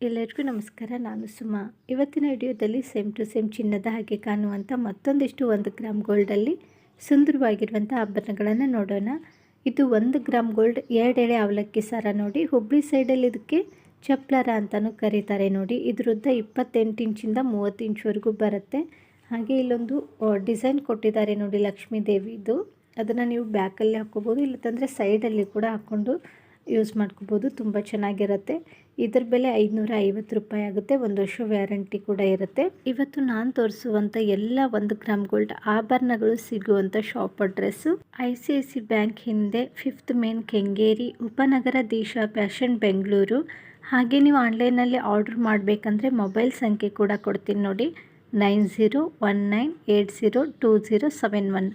ಎಲ್ಲರಿಗೂ ನಮಸ್ಕಾರ, ನಾನು ಸುಮಾ. ಇವತ್ತಿನ ವಿಡಿಯೋದಲ್ಲಿ ಸೇಮ್ ಟು ಸೇಮ್ ಚಿನ್ನದ ಹಾಗೆ ಕಾಣುವಂಥ ಮತ್ತೊಂದಿಷ್ಟು ಒಂದು ಗ್ರಾಮ್ ಗೋಲ್ಡಲ್ಲಿ ಸುಂದರವಾಗಿರುವಂಥ ಆಭರಣಗಳನ್ನು ನೋಡೋಣ. ಇದು ಒಂದು ಗ್ರಾಮ್ ಗೋಲ್ಡ್ ಎರಡೆಳೆ ಅವಲಕ್ಕಿ ಸರ ನೋಡಿ, ಹುಬ್ಳಿ ಸೈಡಲ್ಲಿ ಇದಕ್ಕೆ ಚಪ್ಲರ ಅಂತಲೂ ಕರೀತಾರೆ ನೋಡಿ. ಇದ್ರದ್ದು ಇಪ್ಪತ್ತೆಂಟು ಇಂಚಿಂದ ಮೂವತ್ತು ಇಂಚ್ವರೆಗೂ ಬರುತ್ತೆ. ಹಾಗೆ ಇಲ್ಲೊಂದು ಡಿಸೈನ್ ಕೊಟ್ಟಿದ್ದಾರೆ ನೋಡಿ ಲಕ್ಷ್ಮೀ ದೇವಿದು ಅದನ್ನು ನೀವು ಬ್ಯಾಕಲ್ಲಿ ಹಾಕ್ಕೋಬೋದು, ಇಲ್ಲಂತಂದರೆ ಸೈಡಲ್ಲಿ ಕೂಡ ಹಾಕ್ಕೊಂಡು ಯೂಸ್ ಮಾಡ್ಕೋಬೋದು, ತುಂಬ ಚೆನ್ನಾಗಿರುತ್ತೆ. ಇದ್ರ ಬೆಲೆ ಐದುನೂರ ಐವತ್ತು ರೂಪಾಯಿ ಆಗುತ್ತೆ, ಒಂದು ವರ್ಷ ವ್ಯಾರಂಟಿ ಕೂಡ ಇರುತ್ತೆ. ಇವತ್ತು ನಾನು ತೋರಿಸುವಂಥ ಎಲ್ಲ ಒಂದು ಗ್ರಾಮ್ ಗೋಲ್ಡ್ ಆಭರಣಗಳು ಸಿಗುವಂಥ shop address I C I C bank ಹಿಂದೆ ಫಿಫ್ತ್ ಮೇನ್ ಕೆಂಗೇರಿ ಉಪನಗರ ದೇಶ ಫ್ಯಾಷನ್ ಬೆಂಗಳೂರು ಹಾಗೆ ನೀವು ಆನ್ಲೈನಲ್ಲಿ ಆರ್ಡ್ರ್ ಮಾಡಬೇಕಂದ್ರೆ ಮೊಬೈಲ್ ಸಂಖ್ಯೆ ಕೂಡ ಕೊಡ್ತೀನಿ ನೋಡಿ. Nine zero one nine eight zero two zero seven one.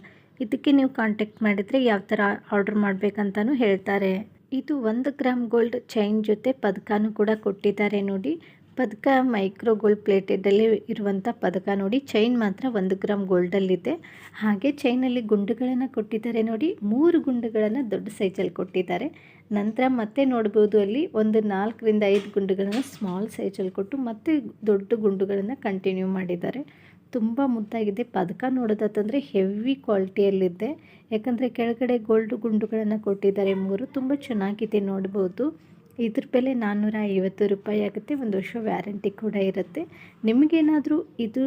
ಇದಕ್ಕೆ ನೀವು ಕಾಂಟ್ಯಾಕ್ಟ್ ಮಾಡಿದರೆ ಯಾವ ಥರ ಆರ್ಡ್ರ್ ಮಾಡಬೇಕಂತಲೂ ಹೇಳ್ತಾರೆ. ಇದು ಒಂದು ಗ್ರಾಮ್ ಗೋಲ್ಡ್ ಚೈನ್ ಜೊತೆ ಪದಕನೂ ಕೂಡ ಕೊಟ್ಟಿದ್ದಾರೆ ನೋಡಿ. ಪದಕ ಮೈಕ್ರೋ ಗೋಲ್ಡ್ ಪ್ಲೇಟೆಡಲ್ಲಿ ಇರುವಂಥ ಪದಕ ನೋಡಿ. ಚೈನ್ ಮಾತ್ರ ಒಂದು ಗ್ರಾಮ್ ಗೋಲ್ಡಲ್ಲಿದೆ. ಹಾಗೆ ಚೈನಲ್ಲಿ ಗುಂಡುಗಳನ್ನು ಕೊಟ್ಟಿದ್ದಾರೆ ನೋಡಿ. ಮೂರು ಗುಂಡುಗಳನ್ನು ದೊಡ್ಡ ಸೈಜಲ್ಲಿ ಕೊಟ್ಟಿದ್ದಾರೆ. ನಂತರ ಮತ್ತೆ ನೋಡ್ಬೋದು ಅಲ್ಲಿ ಒಂದು ನಾಲ್ಕರಿಂದ ಐದು ಗುಂಡುಗಳನ್ನು ಸ್ಮಾಲ್ ಸೈಜಲ್ಲಿ ಕೊಟ್ಟು ಮತ್ತೆ ದೊಡ್ಡ ಗುಂಡುಗಳನ್ನು ಕಂಟಿನ್ಯೂ ಮಾಡಿದ್ದಾರೆ. ತುಂಬ ಮುದ್ದಾಗಿದೆ. ಪದಕ ನೋಡೋದಂತಂದರೆ ಹೆವಿ ಕ್ವಾಲಿಟಿಯಲ್ಲಿದೆ ಯಾಕಂದರೆ ಕೆಳಗಡೆ ಗೋಲ್ಡ್ ಗುಂಡುಗಳನ್ನು ಕೊಟ್ಟಿದ್ದಾರೆ ಮೂರು. ತುಂಬ ಚೆನ್ನಾಗಿದೆ ನೋಡ್ಬೋದು. ಇದ್ರ ಬೆಲೆ ನಾನ್ನೂರ ಐವತ್ತು ರೂಪಾಯಿ ಆಗುತ್ತೆ. ಒಂದು ವರ್ಷ ವ್ಯಾರಂಟಿ ಕೂಡ ಇರುತ್ತೆ. ನಿಮಗೇನಾದರೂ ಇದು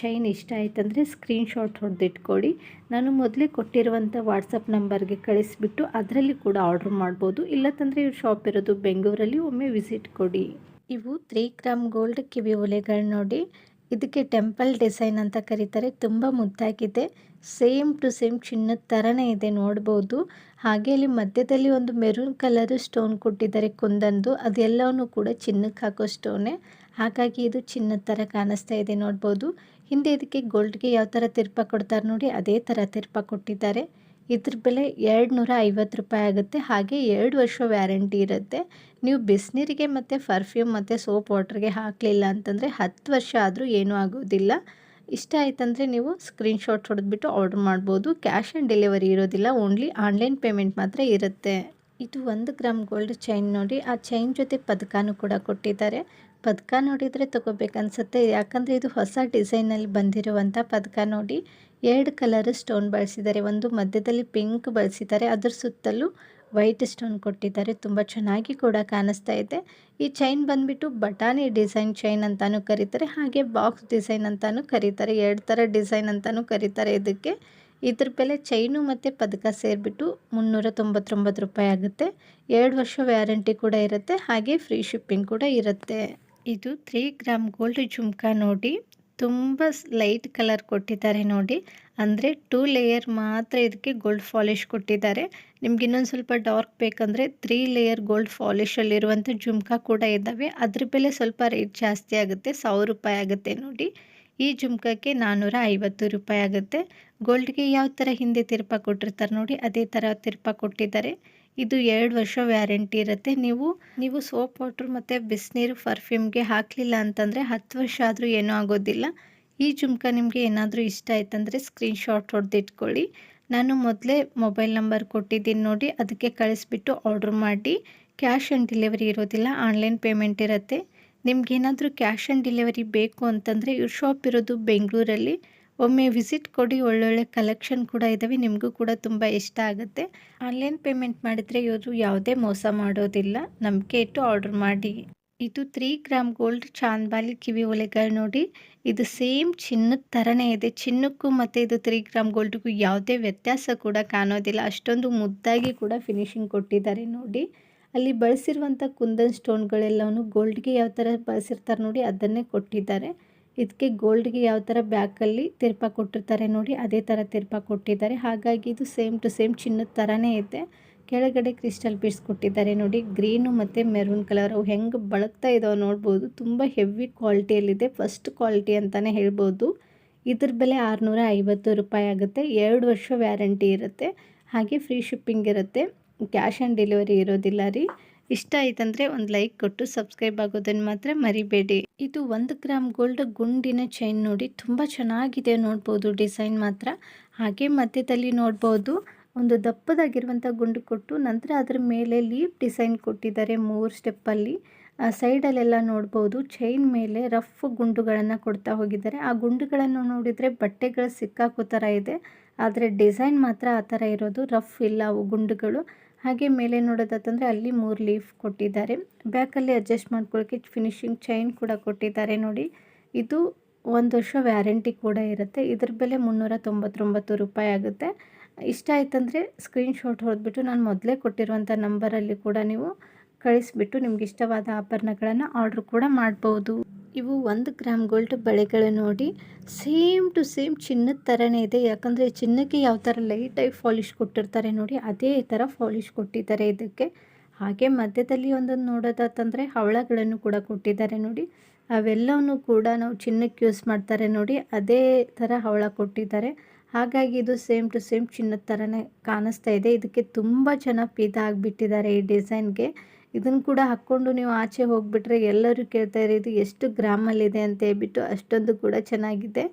ಚೈನ್ ಇಷ್ಟ ಆಯ್ತಂದರೆ ಸ್ಕ್ರೀನ್ಶಾಟ್ ಹೊಡೆದಿಟ್ಕೊಳ್ಳಿ ನಾನು ಮೊದಲೇ ಕೊಟ್ಟಿರುವಂಥ ವಾಟ್ಸಪ್ ನಂಬರ್ಗೆ ಕಳಿಸ್ಬಿಟ್ಟು ಅದರಲ್ಲಿ ಕೂಡ ಆರ್ಡ್ರ್ ಮಾಡ್ಬೋದು. ಇಲ್ಲತ್ತಂದರೆ ಇವ್ರ ಶಾಪ್ ಇರೋದು ಬೆಂಗಳೂರಲ್ಲಿ, ಒಮ್ಮೆ ವಿಸಿಟ್ ಕೊಡಿ. ಇವು ತ್ರೀ ಗ್ರಾಮ್ ಗೋಲ್ಡ್ ಕಿವಿ ಒಲೆಗಳು ನೋಡಿ. ಇದಕ್ಕೆ ಟೆಂಪಲ್ ಡಿಸೈನ್ ಅಂತ ಕರೀತಾರೆ. ತುಂಬ ಮುದ್ದಾಗಿದೆ. ಸೇಮ್ ಟು ಸೇಮ್ ಚಿನ್ನದ ಥರನೇ ಇದೆ ನೋಡ್ಬೋದು. ಹಾಗೆ ಅಲ್ಲಿ ಮಧ್ಯದಲ್ಲಿ ಒಂದು ಮೆರೂನ್ ಕಲರ್ ಸ್ಟೋನ್ ಕೊಟ್ಟಿದ್ದಾರೆ ಕುಂದಂದು ಅದೆಲ್ಲವೂ ಕೂಡ ಚಿನ್ನಕ್ಕೆ ಹಾಕೋ ಸ್ಟೋನೇ ಹಾಗಾಗಿ ಇದು ಚಿನ್ನದ ಥರ ಕಾಣಿಸ್ತಾ ಇದೆ ನೋಡ್ಬೋದು. ಹಿಂದೆ ಇದಕ್ಕೆ ಗೋಲ್ಡ್ಗೆ ಯಾವ ಥರ ತಿರ್ಪ ಕೊಡ್ತಾರೆ ನೋಡಿ, ಅದೇ ಥರ ತಿರ್ಪ ಕೊಟ್ಟಿದ್ದಾರೆ. ಇದ್ರ ಬೆಲೆ ಎರಡು ನೂರ ಐವತ್ತು ರೂಪಾಯಿ ಆಗುತ್ತೆ. ಹಾಗೆ ಎರಡು ವರ್ಷ ವ್ಯಾರಂಟಿ ಇರುತ್ತೆ. ನೀವು ಬಿಸಿನೀರಿಗೆ ಮತ್ತು ಪರ್ಫ್ಯೂಮ್ ಮತ್ತು ಸೋಪ್ ವಾಟ್ರಿಗೆ ಹಾಕಲಿಲ್ಲ ಅಂತಂದರೆ ಹತ್ತು ವರ್ಷ ಆದರೂ ಏನೂ ಆಗೋದಿಲ್ಲ. ಇಷ್ಟ ಆಯ್ತಂದರೆ ನೀವು ಸ್ಕ್ರೀನ್ಶಾಟ್ ಹೊಡೆದ್ಬಿಟ್ಟು ಆರ್ಡ್ರ್ ಮಾಡ್ಬೋದು. ಕ್ಯಾಶ್ ಆನ್ ಡೆಲಿವರಿ ಇರೋದಿಲ್ಲ. ಓನ್ಲಿ ಆನ್ಲೈನ್ ಪೇಮೆಂಟ್ ಮಾತ್ರ ಇರುತ್ತೆ. ಇದು ಒಂದು ಗ್ರಾಮ್ ಗೋಲ್ಡ್ ಚೈನ್ ನೋಡಿ. ಆ ಚೈನ್ ಜೊತೆ ಪದಕನೂ ಕೂಡ ಕೊಟ್ಟಿದ್ದಾರೆ. ಪದಕ ನೋಡಿದರೆ ತೊಗೋಬೇಕನ್ಸುತ್ತೆ ಯಾಕಂದರೆ ಇದು ಹೊಸ ಡಿಸೈನಲ್ಲಿ ಬಂದಿರುವಂಥ ಪದಕ ನೋಡಿ ಎರಡು ಕಲರ್ ಸ್ಟೋನ್ ಬಳಸಿದ್ದಾರೆ. ಒಂದು ಮಧ್ಯದಲ್ಲಿ ಪಿಂಕ್ ಬಳಸಿದ್ದಾರೆ. ಅದರ ಸುತ್ತಲೂ ವೈಟ್ ಸ್ಟೋನ್ ಕೊಟ್ಟಿದ್ದಾರೆ. ತುಂಬ ಚೆನ್ನಾಗಿ ಕೂಡ ಕಾಣಿಸ್ತಾ ಇದೆ. ಈ ಚೈನ್ ಬಂದುಬಿಟ್ಟು ಬಟಾಣಿ ಡಿಸೈನ್ ಚೈನ್ ಅಂತಲೂ ಕರೀತಾರೆ. ಹಾಗೆ ಬಾಕ್ಸ್ ಡಿಸೈನ್ ಅಂತಲೂ ಕರೀತಾರೆ. ಎರಡು ಥರ ಡಿಸೈನ್ ಅಂತಲೂ ಕರೀತಾರೆ. ಇದಕ್ಕೆ ಇದ್ರ ಬೆಲೆ ಚೈನು ಮತ್ತು ಪದಕ ಸೇರಿಬಿಟ್ಟು ಮುನ್ನೂರ ತೊಂಬತ್ತೊಂಬತ್ತು ರೂಪಾಯಿ ಆಗುತ್ತೆ. ಎರಡು ವರ್ಷ ವ್ಯಾರಂಟಿ ಕೂಡ ಇರುತ್ತೆ. ಹಾಗೆ ಫ್ರೀ ಶಿಪ್ಪಿಂಗ್ ಕೂಡ ಇರುತ್ತೆ. ಇದು ತ್ರೀ ಗ್ರಾಮ್ ಗೋಲ್ಡ್ ಜುಮ್ಕಾ ನೋಡಿ. ತುಂಬ ಲೈಟ್ ಕಲರ್ ಕೊಟ್ಟಿದ್ದಾರೆ ನೋಡಿ. ಅಂದರೆ ಟೂ ಲೇಯರ್ ಮಾತ್ರ ಇದಕ್ಕೆ ಗೋಲ್ಡ್ ಫಾಲಿಶ್ ಕೊಟ್ಟಿದ್ದಾರೆ. ನಿಮ್ಗೆ ಇನ್ನೊಂದು ಸ್ವಲ್ಪ ಡಾರ್ಕ್ ಬೇಕಂದರೆ ತ್ರೀ ಲೇಯರ್ ಗೋಲ್ಡ್ ಫಾಲಿಶಲ್ಲಿರುವಂಥ ಜುಮ್ಕಾ ಕೂಡ ಇದ್ದಾವೆ. ಅದ್ರ ಬೆಲೆ ಸ್ವಲ್ಪ ರೇಟ್ ಜಾಸ್ತಿ ಆಗುತ್ತೆ, ಸಾವಿರ ರೂಪಾಯಿ ಆಗುತ್ತೆ ನೋಡಿ. ಈ ಜುಮ್ಕಕ್ಕೆ ನಾನ್ನೂರ ಐವತ್ತು ರೂಪಾಯಿ ಆಗುತ್ತೆ. ಗೋಲ್ಡ್ಗೆ ಯಾವ ಥರ ಹಿಂದೆ ತಿರ್ಪ ಕೊಟ್ಟಿರ್ತಾರೆ ನೋಡಿ, ಅದೇ ಥರ ತಿರ್ಪ ಕೊಟ್ಟಿದ್ದಾರೆ. ಇದು ಎರಡು ವರ್ಷ ವ್ಯಾರಂಟಿ ಇರುತ್ತೆ. ನೀವು ನೀವು ಸೋಪ್ ವಾಟ್ರ್ ಮತ್ತು ಬಿಸಿನೀರು ಪರ್ಫ್ಯೂಮ್ಗೆ ಹಾಕಲಿಲ್ಲ ಅಂತಂದರೆ ಹತ್ತು ವರ್ಷ ಆದರೂ ಏನೂ ಆಗೋದಿಲ್ಲ. ಈ ಜುಮ್ಕ ನಿಮಗೆ ಏನಾದರೂ ಇಷ್ಟ ಆಯ್ತಂದರೆ ಸ್ಕ್ರೀನ್ಶಾಟ್ ಹೊಡೆದಿಟ್ಕೊಳ್ಳಿ ನಾನು ಮೊದಲೇ ಮೊಬೈಲ್ ನಂಬರ್ ಕೊಟ್ಟಿದ್ದೀನಿ ನೋಡಿ, ಅದಕ್ಕೆ ಕಳಿಸ್ಬಿಟ್ಟು ಆರ್ಡ್ರ್ ಮಾಡಿ. ಕ್ಯಾಶ್ ಆನ್ ಡೆಲಿವರಿ ಇರೋದಿಲ್ಲ ಆನ್ಲೈನ್ ಪೇಮೆಂಟ್ ಇರುತ್ತೆ. ನಿಮ್ಗೇನಾದರೂ ಕ್ಯಾಶ್ ಆನ್ ಡೆಲಿವರಿ ಬೇಕು ಅಂತಂದರೆ ಇವ್ರ ಶಾಪ್ ಇರೋದು ಬೆಂಗಳೂರಲ್ಲಿ. ಒಮ್ಮೆ ವಿಸಿಟ್ ಕೊಡಿ, ಒಳ್ಳೊಳ್ಳೆ ಕಲೆಕ್ಷನ್ ಕೂಡ ಇದ್ದಾವೆ ನಿಮಗೂ ಕೂಡ ತುಂಬ ಇಷ್ಟ ಆಗುತ್ತೆ. ಆನ್ಲೈನ್ ಪೇಮೆಂಟ್ ಮಾಡಿದರೆ ಇವರು ಯಾವುದೇ ಮೋಸ ಮಾಡೋದಿಲ್ಲ, ನಂಬಿಕೆ ಇಟ್ಟು ಆರ್ಡರ್ ಮಾಡಿ. ಇದು ತ್ರೀ ಗ್ರಾಮ್ ಗೋಲ್ಡ್ ಚಾಂದ್ಬಾಲಿ ಕಿವಿ ಒಲೆಗಳು ನೋಡಿ, ಇದು ಸೇಮ್ ಚಿನ್ನದ ಥರನೇ ಇದೆ, ಚಿನ್ನಕ್ಕೂ ಮತ್ತು ಇದು ತ್ರೀ ಗ್ರಾಮ್ ಗೋಲ್ಡ್ಗೂ ಯಾವುದೇ ವ್ಯತ್ಯಾಸ ಕೂಡ ಕಾಣೋದಿಲ್ಲ. ಅಷ್ಟೊಂದು ಮುದ್ದಾಗಿ ಕೂಡ ಫಿನಿಶಿಂಗ್ ಕೊಟ್ಟಿದ್ದಾರೆ ನೋಡಿ. ಅಲ್ಲಿ ಬಳಸಿರುವಂಥ ಕುಂದನ್ ಸ್ಟೋನ್ಗಳೆಲ್ಲವೂ ಗೋಲ್ಡ್ಗೆ ಯಾವ ಥರ ಬಳಸಿರ್ತಾರೆ ನೋಡಿ, ಅದನ್ನೇ ಕೊಟ್ಟಿದ್ದಾರೆ. ಇದಕ್ಕೆ ಗೋಲ್ಡ್ಗೆ ಯಾವ ಥರ ಬ್ಯಾಕಲ್ಲಿ ತಿರ್ಪ ಕೊಟ್ಟಿರ್ತಾರೆ ನೋಡಿ, ಅದೇ ಥರ ತಿರ್ಪ ಕೊಟ್ಟಿದ್ದಾರೆ. ಹಾಗಾಗಿ ಇದು ಸೇಮ್ ಟು ಸೇಮ್ ಚಿನ್ನದ ಥರನೇ ಇದೆ ಕೆಳಗಡೆ ಕ್ರಿಸ್ಟಲ್ ಪೀಸ್ ಕೊಟ್ಟಿದ್ದಾರೆ ನೋಡಿ ಗ್ರೀನು ಮತ್ತು ಮೆರೂನ್ ಕಲರ್ ಅವು ಹೆಂಗೆ ಬಳಗ್ತಾ ಇದಾವೆ ನೋಡ್ಬೋದು. ತುಂಬ ಹೆವಿ ಕ್ವಾಲಿಟಿಯಲ್ಲಿದೆ ಫಸ್ಟ್ ಕ್ವಾಲಿಟಿ ಅಂತಲೇ ಹೇಳ್ಬೋದು. ಇದ್ರ ಬೆಲೆ ಆರುನೂರ ಐವತ್ತು ರೂಪಾಯಿ ಆಗುತ್ತೆ. ಎರಡು ವರ್ಷ ವ್ಯಾರಂಟಿ ಇರುತ್ತೆ. ಹಾಗೆ ಫ್ರೀ ಶಿಪ್ಪಿಂಗ್ ಇರುತ್ತೆ. ಕ್ಯಾಶ್ ಆನ್ ಡೆಲಿವರಿ ಇರೋದಿಲ್ಲ ರೀ. ಇಷ್ಟ ಆಯ್ತಂದ್ರೆ ಒಂದು ಲೈಕ್ ಕೊಟ್ಟು ಸಬ್ಸ್ಕ್ರೈಬ್ ಆಗೋದನ್ನು ಮಾತ್ರ ಮರಿಬೇಡಿ. ಇದು ಒಂದು ಗ್ರಾಮ್ ಗೋಲ್ಡ್ ಗುಂಡಿನ ಚೈನ್ ನೋಡಿ ತುಂಬ ಚೆನ್ನಾಗಿದೆ ನೋಡ್ಬೋದು ಡಿಸೈನ್ ಮಾತ್ರ. ಹಾಗೆ ಮಧ್ಯದಲ್ಲಿ ನೋಡ್ಬೋದು, ಒಂದು ದಪ್ಪದಾಗಿರುವಂಥ ಗುಂಡು ಕೊಟ್ಟು ನಂತರ ಅದರ ಮೇಲೆ ಲೀಫ್ ಡಿಸೈನ್ ಕೊಟ್ಟಿದ್ದಾರೆ ಮೂರು ಸ್ಟೆಪ್ಪಲ್ಲಿ ಸೈಡಲ್ಲೆಲ್ಲ ನೋಡ್ಬೋದು ಚೈನ್ ಮೇಲೆ ರಫ್ ಗುಂಡುಗಳನ್ನು ಕೊಡ್ತಾ ಹೋಗಿದ್ದಾರೆ. ಆ ಗುಂಡುಗಳನ್ನು ನೋಡಿದರೆ ಬಟ್ಟೆಗಳು ಸಿಕ್ಕಾಕೋ ಥರ ಇದೆ, ಆದರೆ ಡಿಸೈನ್ ಮಾತ್ರ ಆ ಥರ ಇರೋದು. ರಫ್ ಇಲ್ಲ ಅವು ಗುಂಡುಗಳು. ಹಾಗೆ ಮೇಲೆ ನೋಡೋದಾತಂದರೆ ಅಲ್ಲಿ ಮೂರು ಲೀಫ್ ಕೊಟ್ಟಿದ್ದಾರೆ. ಬ್ಯಾಕಲ್ಲಿ ಅಡ್ಜಸ್ಟ್ ಮಾಡ್ಕೊಳ್ಳೋಕ್ಕೆ ಫಿನಿಶಿಂಗ್ ಚೈನ್ ಕೂಡ ಕೊಟ್ಟಿದ್ದಾರೆ ನೋಡಿ. ಇದು ಒಂದು ವರ್ಷ ವ್ಯಾರಂಟಿ ಕೂಡ ಇರುತ್ತೆ. ಇದ್ರ ಬೆಲೆ ಮುನ್ನೂರ ತೊಂಬತ್ತೊಂಬತ್ತು ರೂಪಾಯಿ ಆಗುತ್ತೆ. ಇಷ್ಟ ಆಯ್ತಂದರೆ ಸ್ಕ್ರೀನ್ಶಾಟ್ ಹೊರದ್ಬಿಟ್ಟು ನಾನು ಮೊದಲೇ ಕೊಟ್ಟಿರುವಂಥ ನಂಬರಲ್ಲಿ ಕೂಡ ನೀವು ಕಳಿಸ್ಬಿಟ್ಟು ನಿಮ್ಗೆ ಇಷ್ಟವಾದ ಆಭರಣಗಳನ್ನು ಆರ್ಡ್ರ್ ಕೂಡ ಮಾಡ್ಬೋದು. ಇವು ಒಂದು ಗ್ರಾಮ್ ಗೋಲ್ಡ್ ಬಳೆಗಳು ನೋಡಿ ಸೇಮ್ ಟು ಸೇಮ್ ಚಿನ್ನದ ಥರನೇ ಇದೆ. ಯಾಕಂದರೆ ಚಿನ್ನಕ್ಕೆ ಯಾವ ಥರ ಲೈಟಾಗಿ ಫಾಲಿಶ್ ಕೊಟ್ಟಿರ್ತಾರೆ ನೋಡಿ, ಅದೇ ಥರ ಫಾಲಿಶ್ ಕೊಟ್ಟಿದ್ದಾರೆ ಇದಕ್ಕೆ. ಹಾಗೆ ಮಧ್ಯದಲ್ಲಿ ಒಂದೊಂದು ನೋಡೋದಾತಂದರೆ ಹವಳಗಳನ್ನು ಕೂಡ ಕೊಟ್ಟಿದ್ದಾರೆ ನೋಡಿ. ಅವೆಲ್ಲವನ್ನು ಕೂಡ ನಾವು ಚಿನ್ನಕ್ಕೆ ಯೂಸ್ ಮಾಡ್ತಾರೆ ನೋಡಿ, ಅದೇ ಥರ ಹವಳ ಕೊಟ್ಟಿದ್ದಾರೆ. ಹಾಗಾಗಿ ಇದು ಸೇಮ್ ಟು ಸೇಮ್ ಚಿನ್ನದ ಥರನೇ ಕಾಣಿಸ್ತಾ ಇದೆ. ಇದಕ್ಕೆ ತುಂಬ ಜನ ಪೀದ ಆಗಿಬಿಟ್ಟಿದ್ದಾರೆ ಈ ಡಿಸೈನ್ಗೆ ಇದನ್ನು ಕೂಡ ಹಾಕ್ಕೊಂಡು ನೀವು ಆಚೆ ಹೋಗಿಬಿಟ್ರೆ ಎಲ್ಲರೂ ಕೇಳ್ತಾ ಇದು ಎಷ್ಟು ಗ್ರಾಮಲ್ಲಿದೆ? ಅಂತ ಹೇಳ್ಬಿಟ್ಟು ಅಷ್ಟೊಂದು ಕೂಡ ಚೆನ್ನಾಗಿದೆ.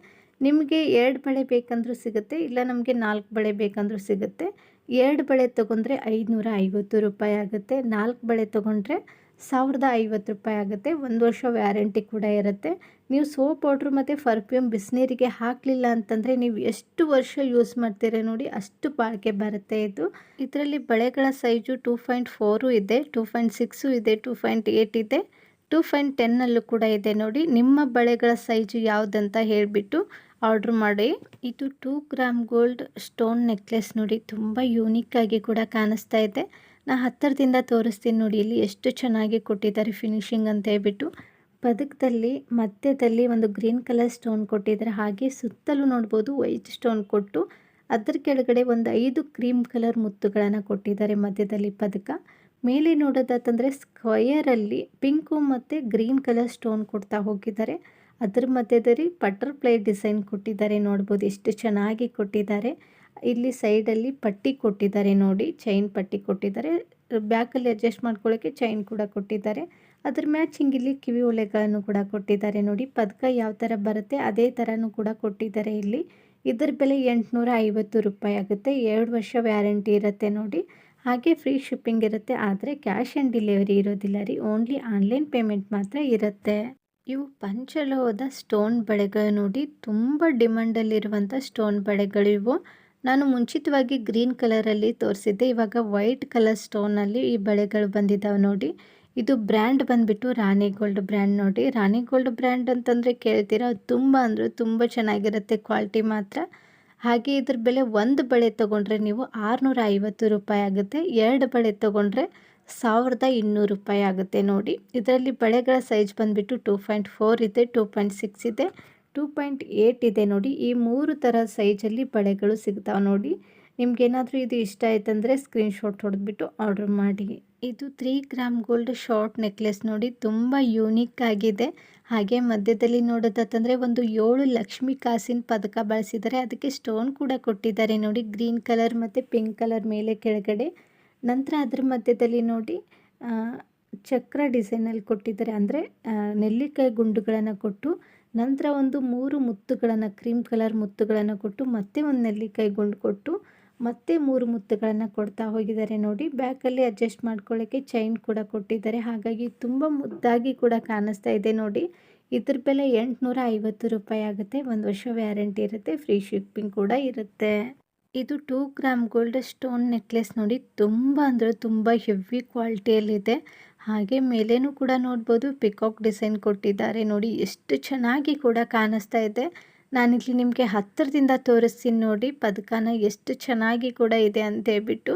ನಿಮಗೆ ಎರಡು ಬಳೆ ಬೇಕಂದರೂ ಸಿಗುತ್ತೆ, ಇಲ್ಲ ನಮಗೆ ನಾಲ್ಕು ಬಳೆ ಬೇಕಂದರೂ ಸಿಗುತ್ತೆ. ಎರಡು ಬಳೆ ತೊಗೊಂಡ್ರೆ ಐದುನೂರ ರೂಪಾಯಿ ಆಗುತ್ತೆ. ನಾಲ್ಕು ಬಳೆ ತೊಗೊಂಡ್ರೆ ಸಾವಿರದ ಐವತ್ತು ರೂಪಾಯಿ ಆಗುತ್ತೆ. ಒಂದು ವರ್ಷ ವ್ಯಾರಂಟಿ ಕೂಡ ಇರುತ್ತೆ. ನೀವು ಸೋಪ್ ಪೌಡ್ರ್ ಮತ್ತು ಫರ್ಫ್ಯೂಮ್ ಬಿಸಿನೀರಿಗೆ ಹಾಕಲಿಲ್ಲ ಅಂತಂದರೆ ನೀವು ಎಷ್ಟು ವರ್ಷ ಯೂಸ್ ಮಾಡ್ತೀರ ನೋಡಿ ಅಷ್ಟು ಬಾಳಿಕೆ ಬರುತ್ತೆ ಇದು. ಇದರಲ್ಲಿ ಬಳೆಗಳ ಸೈಜು ಟೂ ಪಾಯಿಂಟ್ ಫೋರು ಇದೆ, ಟೂ ಪಾಯಿಂಟ್ ಸಿಕ್ಸು ಇದೆ, ಟೂ ಪಾಯಿಂಟ್ ಏಯ್ಟ್ ಇದೆ, ಟೂ ಪಾಯಿಂಟ್ ಟೆನ್ನಲ್ಲೂ ಕೂಡ ಇದೆ ನೋಡಿ. ನಿಮ್ಮ ಬಳೆಗಳ ಸೈಜು ಯಾವುದಂತ ಹೇಳಿಬಿಟ್ಟು ಆರ್ಡ್ರ್ ಮಾಡಿ. ಇದು two gram gold stone necklace ನೋಡಿ, ತುಂಬ ಯೂನಿಕ್ ಆಗಿ ಕೂಡ ಕಾಣಿಸ್ತಾ ಇದೆ. ನಾ ಹತ್ತಿರದಿಂದ ತೋರಿಸ್ತೀನಿ ನೋಡಿ, ಇಲ್ಲಿ ಎಷ್ಟು ಚೆನ್ನಾಗಿ ಕೊಟ್ಟಿದ್ದಾರೆ ಫಿನಿಶಿಂಗ್ ಅಂತ ಹೇಳ್ಬಿಟ್ಟು. ಪದಕದಲ್ಲಿ ಮಧ್ಯದಲ್ಲಿ ಒಂದು ಗ್ರೀನ್ ಕಲರ್ ಸ್ಟೋನ್ ಕೊಟ್ಟಿದ್ದಾರೆ. ಹಾಗೆ ಸುತ್ತಲೂ ನೋಡ್ಬೋದು ವೈಟ್ ಸ್ಟೋನ್ ಕೊಟ್ಟು, ಅದರ ಕೆಳಗಡೆ ಒಂದು ಐದು ಕ್ರೀಮ್ ಕಲರ್ ಮುತ್ತುಗಳನ್ನು ಕೊಟ್ಟಿದ್ದಾರೆ ಮಧ್ಯದಲ್ಲಿ ಪದಕ ಮೇಲೆ ನೋಡೋದಾತಂದರೆ ಸ್ಕ್ವಯರಲ್ಲಿ ಪಿಂಕು ಮತ್ತು ಗ್ರೀನ್ ಕಲರ್ ಸ್ಟೋನ್ ಕೊಡ್ತಾ ಹೋಗಿದ್ದಾರೆ. ಅದರ ಮಧ್ಯದಲ್ಲಿ ಬಟರ್ಫ್ಲೈ ಡಿಸೈನ್ ಕೊಟ್ಟಿದ್ದಾರೆ ನೋಡ್ಬೋದು, ಎಷ್ಟು ಚೆನ್ನಾಗಿ ಕೊಟ್ಟಿದ್ದಾರೆ. ಇಲ್ಲಿ ಸೈಡಲ್ಲಿ ಪಟ್ಟಿ ಕೊಟ್ಟಿದ್ದಾರೆ ನೋಡಿ ಚೈನ್ ಪಟ್ಟಿ ಕೊಟ್ಟಿದ್ದಾರೆ. ಬ್ಯಾಕಲ್ಲಿ ಅಡ್ಜಸ್ಟ್ ಮಾಡ್ಕೊಳ್ಳೋಕ್ಕೆ ಚೈನ್ ಕೂಡ ಕೊಟ್ಟಿದ್ದಾರೆ. ಅದ್ರ ಮ್ಯಾಚಿಂಗ್ ಇಲ್ಲಿ ಕಿವಿ ಒಲೆಗಳನ್ನು ಕೂಡ ಕೊಟ್ಟಿದ್ದಾರೆ ನೋಡಿ. ಪದಕ ಯಾವ ಥರ ಬರುತ್ತೆ ಅದೇ ಥರನೂ ಕೂಡ ಕೊಟ್ಟಿದ್ದಾರೆ ಇಲ್ಲಿ. ಇದರ ಬೆಲೆ ಎಂಟುನೂರ ಐವತ್ತು ರೂಪಾಯಿ ಆಗುತ್ತೆ. ಎರಡು ವರ್ಷ ವ್ಯಾರಂಟಿ ಇರುತ್ತೆ ನೋಡಿ. ಹಾಗೆ ಫ್ರೀ ಶಿಪ್ಪಿಂಗ್ ಇರುತ್ತೆ, ಆದರೆ ಕ್ಯಾಶ್ ಆನ್ ಡೆಲಿವರಿ ಇರೋದಿಲ್ಲ ರೀ. ಓನ್ಲಿ ಆನ್ಲೈನ್ ಪೇಮೆಂಟ್ ಮಾತ್ರ ಇರುತ್ತೆ. ಇವು ಪಂಚಲೋಹದ ಸ್ಟೋನ್ ಬಳೆಗಳು ನೋಡಿ. ತುಂಬ ಡಿಮಾಂಡಲ್ಲಿರುವಂಥ ಸ್ಟೋನ್ ಬಳೆಗಳಿವು. ನಾನು ಮುಂಚಿತವಾಗಿ ಗ್ರೀನ್ ಕಲರಲ್ಲಿ ತೋರಿಸಿದ್ದೆ. ಇವಾಗ ವೈಟ್ ಕಲರ್ ಸ್ಟೋನಲ್ಲಿ ಈ ಬಳೆಗಳು ಬಂದಿದ್ದಾವೆ ನೋಡಿ. ಇದು ಬ್ರ್ಯಾಂಡ್ ಬಂದುಬಿಟ್ಟು ರಾಣಿ ಗೋಲ್ಡ್ ಬ್ರ್ಯಾಂಡ್ ನೋಡಿ. ರಾಣಿ ಗೋಲ್ಡ್ ಬ್ರ್ಯಾಂಡ್ ಅಂತಂದರೆ ಕೇಳ್ತೀರಾ ತುಂಬ ಅಂದರೆ ತುಂಬ ಚೆನ್ನಾಗಿರುತ್ತೆ ಕ್ವಾಲಿಟಿ ಮಾತ್ರ. ಹಾಗೆ ಇದ್ರ ಬೆಲೆ ಒಂದು ಬಳೆ ತೊಗೊಂಡ್ರೆ ನೀವು ಆರುನೂರ ಐವತ್ತು ರೂಪಾಯಿ ಆಗುತ್ತೆ. ಎರಡು ಬಳೆ ತೊಗೊಂಡ್ರೆ ಸಾವಿರದ ಇನ್ನೂರು ರೂಪಾಯಿ ಆಗುತ್ತೆ ನೋಡಿ. ಇದರಲ್ಲಿ ಬಳೆಗಳ ಸೈಜ್ ಬಂದುಬಿಟ್ಟು ಟೂ ಇದೆ, ಟೂ ಪಾಯಿಂಟ್ ಸಿಕ್ಸ್ ಇದೆ. ಟೂ ಪಾಯಿಂಟ್ ಏಯ್ಟ್ ಇದೆ ನೋಡಿ. ಈ ಮೂರು ಥರ ಸೈಜಲ್ಲಿ ಬಳೆಗಳು ಸಿಗ್ತಾವೆ ನೋಡಿ. ನಿಮ್ಗೇನಾದರೂ ಇದು ಇಷ್ಟ ಆಯ್ತಂದರೆ ಸ್ಕ್ರೀನ್ಶಾಟ್ ಹೊಡೆದ್ಬಿಟ್ಟು ಆರ್ಡರ್ ಮಾಡಿ. ಇದು three gram gold short necklace ನೋಡಿ. ತುಂಬ ಯೂನಿಕ್ ಆಗಿದೆ. ಹಾಗೆ ಮಧ್ಯದಲ್ಲಿ ನೋಡೋದಂತಂದರೆ ಒಂದು ಏಳು ಲಕ್ಷ್ಮಿ ಕಾಸಿನ ಪದಕ ಬಳಸಿದ್ದಾರೆ. ಅದಕ್ಕೆ ಸ್ಟೋನ್ ಕೂಡ ಕೊಟ್ಟಿದ್ದಾರೆ ನೋಡಿ. ಗ್ರೀನ್ ಕಲರ್ ಮತ್ತು ಪಿಂಕ್ ಕಲರ್ ಮೇಲೆ ಕೆಳಗಡೆ. ನಂತರ ಅದ್ರ ಮಧ್ಯದಲ್ಲಿ ನೋಡಿ ಚಕ್ರ ಡಿಸೈನಲ್ಲಿ ಕೊಟ್ಟಿದ್ದಾರೆ. ಅಂದರೆ ನೆಲ್ಲಿಕಾಯಿ ಗುಂಡುಗಳನ್ನು ಕೊಟ್ಟು ನಂತರ ಒಂದು ಮೂರು ಮುತ್ತುಗಳನ್ನು, ಕ್ರೀಮ್ ಕಲರ್ ಮುತ್ತುಗಳನ್ನು ಕೊಟ್ಟು ಮತ್ತೆ ಒಂದು ನೆಲ್ಲಿಕಾಯಿ ಗುಂಡು ಕೊಟ್ಟು ಮತ್ತೆ ಮೂರು ಮುತ್ತುಗಳನ್ನು ಕೊಡ್ತಾ ಹೋಗಿದ್ದಾರೆ ನೋಡಿ. ಬ್ಯಾಕಲ್ಲಿ ಅಡ್ಜಸ್ಟ್ ಮಾಡ್ಕೊಳ್ಳೋಕ್ಕೆ ಚೈನ್ ಕೂಡ ಕೊಟ್ಟಿದ್ದಾರೆ. ಹಾಗಾಗಿ ತುಂಬ ಮುದ್ದಾಗಿ ಕೂಡ ಕಾಣಿಸ್ತಾ ಇದೆ ನೋಡಿ. ಇದ್ರ ಬೆಲೆ ಎಂಟುನೂರ ಐವತ್ತು ರೂಪಾಯಿ ಆಗುತ್ತೆ. ಒಂದು ವರ್ಷ ವ್ಯಾರಂಟಿ ಇರುತ್ತೆ. ಫ್ರೀ ಶಿಪ್ಪಿಂಗ್ ಕೂಡ ಇರುತ್ತೆ. ಇದು two gram gold stone necklace ನೋಡಿ. ತುಂಬ ಅಂದರೆ ತುಂಬ ಹೆವಿ ಕ್ವಾಲಿಟಿಯಲ್ಲಿದೆ. ಹಾಗೆ ಮೇಲೇನೂ ಕೂಡ ನೋಡ್ಬೋದು. ಪಿಕಾಕ್ ಡಿಸೈನ್ ಕೊಟ್ಟಿದ್ದಾರೆ. ನೋಡಿ, ಎಷ್ಟು ಚೆನ್ನಾಗಿ ಕೂಡ ಕಾಣಿಸ್ತಾ ಇದೆ. ನಾನಿಲ್ಲಿ ನಿಮಗೆ ಹತ್ತಿರದಿಂದ ತೋರಿಸ್ತೀನಿ ನೋಡಿ. ಪದಕನ ಎಷ್ಟು ಚೆನ್ನಾಗಿ ಕೂಡ ಇದೆ ಅಂತ ಹೇಳ್ಬಿಟ್ಟು.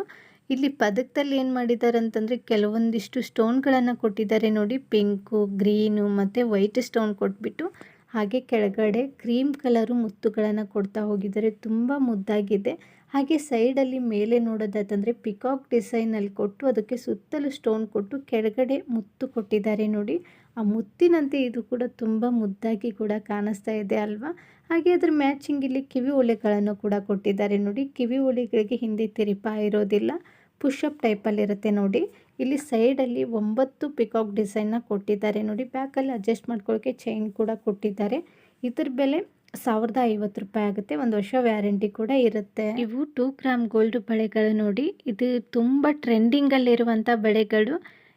ಇಲ್ಲಿ ಪದಕದಲ್ಲಿ ಏನು ಮಾಡಿದ್ದಾರೆ ಅಂತಂದರೆ ಕೆಲವೊಂದಿಷ್ಟು ಸ್ಟೋನ್ಗಳನ್ನು ಕೊಟ್ಟಿದ್ದಾರೆ ನೋಡಿ. ಪಿಂಕು ಗ್ರೀನು ಮತ್ತು ವೈಟ್ ಸ್ಟೋನ್ ಕೊಟ್ಬಿಟ್ಟು. ಹಾಗೆ ಕೆಳಗಡೆ ಕ್ರೀಮ್ ಕಲರು ಮುತ್ತುಗಳನ್ನು ಕೊಡ್ತಾ ಹೋಗಿದ್ದಾರೆ. ತುಂಬ ಮುದ್ದಾಗಿದೆ. ಹಾಗೆ ಸೈಡಲ್ಲಿ ಮೇಲೆ ನೋಡೋದಾದಂದರೆ ಪಿಕಾಕ್ ಡಿಸೈನಲ್ಲಿ ಕೊಟ್ಟು ಅದಕ್ಕೆ ಸುತ್ತಲೂ ಸ್ಟೋನ್ ಕೊಟ್ಟು ಕೆಳಗಡೆ ಮುತ್ತು ಕೊಟ್ಟಿದ್ದಾರೆ ನೋಡಿ. ಆ ಮುತ್ತಿನಂತೆ ಇದು ಕೂಡ ತುಂಬ ಮುದ್ದಾಗಿ ಕೂಡ ಕಾಣಿಸ್ತಾ ಇದೆ ಅಲ್ವಾ? ಹಾಗೆ ಅದ್ರ ಮ್ಯಾಚಿಂಗ್ ಇಲ್ಲಿ ಕಿವಿ ಒಲೆಗಳನ್ನು ಕೂಡ ಕೊಟ್ಟಿದ್ದಾರೆ ನೋಡಿ. ಕಿವಿ ಒಲೆಗಳಿಗೆ ಹಿಂದೆ ತಿರುಪ ಇರೋದಿಲ್ಲ. ಪುಷಪ್ ಟೈಪಲ್ಲಿರುತ್ತೆ ನೋಡಿ. ಇಲ್ಲಿ ಸೈಡಲ್ಲಿ ಒಂಬತ್ತು ಪಿಕಾಕ್ ಡಿಸೈನ್ನ ಕೊಟ್ಟಿದ್ದಾರೆ ನೋಡಿ. ಬ್ಯಾಕಲ್ಲಿ ಅಡ್ಜಸ್ಟ್ ಮಾಡ್ಕೊಳ್ಳೋಕ್ಕೆ ಚೈನ್ ಕೂಡ ಕೊಟ್ಟಿದ್ದಾರೆ. ಇದ್ರ ಬೆಲೆ ಸಾವಿರದ ಐವತ್ತು ರೂಪಾಯಿ ಆಗುತ್ತೆ. ಒಂದು ವರ್ಷ ವ್ಯಾರಂಟಿ ಕೂಡ ಇರುತ್ತೆ. ಇವು ಟೂ ಗ್ರಾಮ್ ಗೋಲ್ಡ್ ಬಳೆಗಳು ನೋಡಿ, ಇದು ತುಂಬ ಟ್ರೆಂಡಿಂಗಲ್ಲಿರುವಂಥ ಬಳೆಗಳು.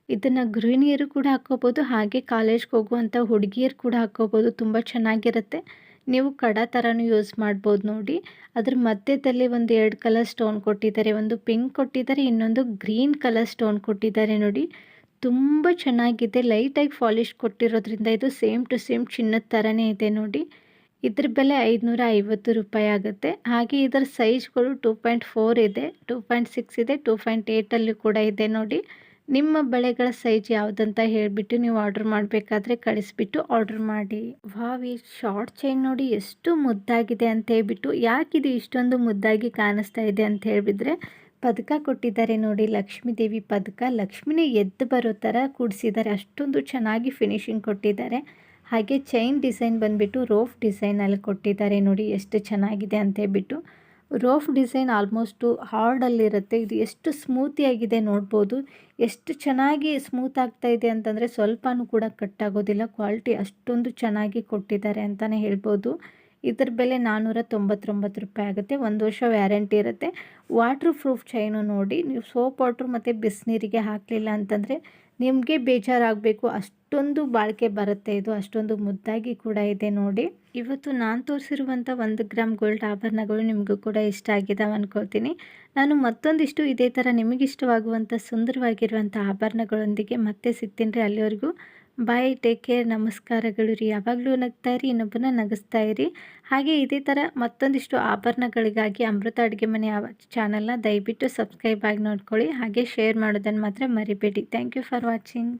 ಇದನ್ನು ಗೃಹಿಣಿಯರು ಕೂಡ ಹಾಕ್ಕೋಬೋದು, ಹಾಗೆ ಕಾಲೇಜ್ಗೆ ಹೋಗುವಂಥ ಹುಡುಗಿಯರು ಕೂಡ ಹಾಕ್ಕೋಬೋದು, ತುಂಬ ಚೆನ್ನಾಗಿರುತ್ತೆ. ನೀವು ಕಡ ಥರನೂ ಯೂಸ್ ಮಾಡ್ಬೋದು ನೋಡಿ. ಅದ್ರ ಮಧ್ಯದಲ್ಲಿ ಒಂದು ಎರಡು ಕಲರ್ ಸ್ಟೋನ್ ಕೊಟ್ಟಿದ್ದಾರೆ, ಒಂದು ಪಿಂಕ್ ಕೊಟ್ಟಿದ್ದಾರೆ, ಇನ್ನೊಂದು ಗ್ರೀನ್ ಕಲರ್ ಸ್ಟೋನ್ ಕೊಟ್ಟಿದ್ದಾರೆ ನೋಡಿ. ತುಂಬ ಚೆನ್ನಾಗಿದೆ, ಲೈಟಾಗಿ ಫಾಲಿಶ್ ಕೊಟ್ಟಿರೋದ್ರಿಂದ ಇದು ಸೇಮ್ ಟು ಸೇಮ್ ಚಿನ್ನದ ಥರನೇ ಇದೆ ನೋಡಿ. ಇದ್ರ ಬೆಲೆ ಐದುನೂರ ಐವತ್ತು ರೂಪಾಯಿ ಆಗುತ್ತೆ. ಹಾಗೆ ಇದರ ಸೈಜ್ಗಳು ಟೂ ಪಾಯಿಂಟ್ ಫೋರ್ ಇದೆ, ಟೂ ಪಾಯಿಂಟ್ ಸಿಕ್ಸ್ ಇದೆ, ಟೂ ಪಾಯಿಂಟ್ ಏಯ್ಟಲ್ಲಿ ಕೂಡ ಇದೆ ನೋಡಿ. ನಿಮ್ಮ ಬಳೆಗಳ ಸೈಜ್ ಯಾವುದಂತ ಹೇಳಿಬಿಟ್ಟು ನೀವು ಆರ್ಡ್ರ್ ಮಾಡಬೇಕಾದ್ರೆ ಕಳಿಸ್ಬಿಟ್ಟು ಆರ್ಡ್ರ್ ಮಾಡಿ. ವಾವ್, ಈ ಶಾರ್ಟ್ ಚೈನ್ ನೋಡಿ ಎಷ್ಟು ಮುದ್ದಾಗಿದೆ ಅಂತ ಹೇಳ್ಬಿಟ್ಟು, ಯಾಕಿದು ಇಷ್ಟೊಂದು ಮುದ್ದಾಗಿ ಕಾಣಿಸ್ತಾ ಇದೆ ಅಂತ ಹೇಳಿಬಿದ್ರೆ, ಪದಕ ಕೊಟ್ಟಿದ್ದಾರೆ ನೋಡಿ ಲಕ್ಷ್ಮೀ ದೇವಿ ಪದಕ. ಲಕ್ಷ್ಮಿನೇ ಎದ್ದು ಬರೋ ಥರ ಕೂಡಿಸಿದ್ದಾರೆ, ಅಷ್ಟೊಂದು ಚೆನ್ನಾಗಿ ಫಿನಿಶಿಂಗ್ ಕೊಟ್ಟಿದ್ದಾರೆ. ಹಾಗೆ ಚೈನ್ ಡಿಸೈನ್ ಬಂದುಬಿಟ್ಟು ರೋಫ್ ಡಿಸೈನಲ್ಲಿ ಕೊಟ್ಟಿದ್ದಾರೆ ನೋಡಿ, ಎಷ್ಟು ಚೆನ್ನಾಗಿದೆ ಅಂತ ಹೇಳ್ಬಿಟ್ಟು. ರೋಫ್ ಡಿಸೈನ್ ಆಲ್ಮೋಸ್ಟು ಹಾರ್ಡಲ್ಲಿರುತ್ತೆ ಇದು ಎಷ್ಟು ಸ್ಮೂತಿಯಾಗಿದೆ ನೋಡ್ಬೋದು. ಎಷ್ಟು ಚೆನ್ನಾಗಿ ಸ್ಮೂತ್ ಆಗ್ತಾ ಇದೆ ಅಂತಂದರೆ ಸ್ವಲ್ಪನೂ ಕೂಡ ಕಟ್ಟಾಗೋದಿಲ್ಲ ಕ್ವಾಲಿಟಿ ಅಷ್ಟೊಂದು ಚೆನ್ನಾಗಿ ಕೊಟ್ಟಿದ್ದಾರೆ ಅಂತಲೇ ಹೇಳ್ಬೋದು. ಇದ್ರ ಬೆಲೆ ನಾನ್ನೂರ ತೊಂಬತ್ತೊಂಬತ್ತು ರೂಪಾಯಿ ಆಗುತ್ತೆ. ಒಂದು ವರ್ಷ ವ್ಯಾರಂಟಿ ಇರುತ್ತೆ. ವಾಟ್ರ್ ಪ್ರೂಫ್ ಚೈನು ನೋಡಿ, ನೀವು ಸೋಪ್ ವಾಟ್ರ್ ಮತ್ತು ಬಿಸಿನೀರಿಗೆ ಹಾಕಲಿಲ್ಲ ಅಂತಂದರೆ ನಿಮಗೆ ಬೇಜಾರಾಗಬೇಕು. ಅಷ್ಟೊಂದು ಬಾಳಿಕೆ ಬರುತ್ತೆ ಇದು. ಅಷ್ಟೊಂದು ಮುದ್ದಾಗಿ ಕೂಡ ಇದೆ ನೋಡಿ. ಇವತ್ತು ನಾನು ತೋರಿಸಿರುವಂಥ ಒಂದು ಗ್ರಾಮ್ ಗೋಲ್ಡ್ ಆಭರಣಗಳು ನಿಮಗೂ ಕೂಡ ಇಷ್ಟ ಆಗಿದ್ದಾವೆ ಅನ್ಕೊಳ್ತೀನಿ. ನಾನು ಮತ್ತೊಂದಿಷ್ಟು ಇದೇ ಥರ ನಿಮಗಿಷ್ಟವಾಗುವಂಥ ಸುಂದರವಾಗಿರುವಂಥ ಆಭರಣಗಳೊಂದಿಗೆ ಮತ್ತೆ ಸಿಗ್ತೀನಿ ರೀ ಅಲ್ಲಿವರೆಗೂ. ಬಾಯ್, ಟೇಕ್ ಕೇರ್, ನಮಸ್ಕಾರಗಳು ರೀ. ಯಾವಾಗಲೂ ನಗ್ತಾ ಇರಿ ಇನ್ನೊಬ್ಬನ ನಗಿಸ್ತಾ ಇರಿ. ಹಾಗೆ ಇದೇ ಥರ ಮತ್ತೊಂದಿಷ್ಟು ಆಭರಣಗಳಿಗಾಗಿ ಅಮೃತ ಅಡುಗೆ ಮನೆ ಚಾನಲ್ನ ದಯವಿಟ್ಟು ಸಬ್ಸ್ಕ್ರೈಬ್ ಆಗಿ ನೋಡ್ಕೊಳ್ಳಿ. ಹಾಗೆ ಶೇರ್ ಮಾಡೋದನ್ನು ಮಾತ್ರ ಮರಿಬೇಡಿ. Thank you for watching.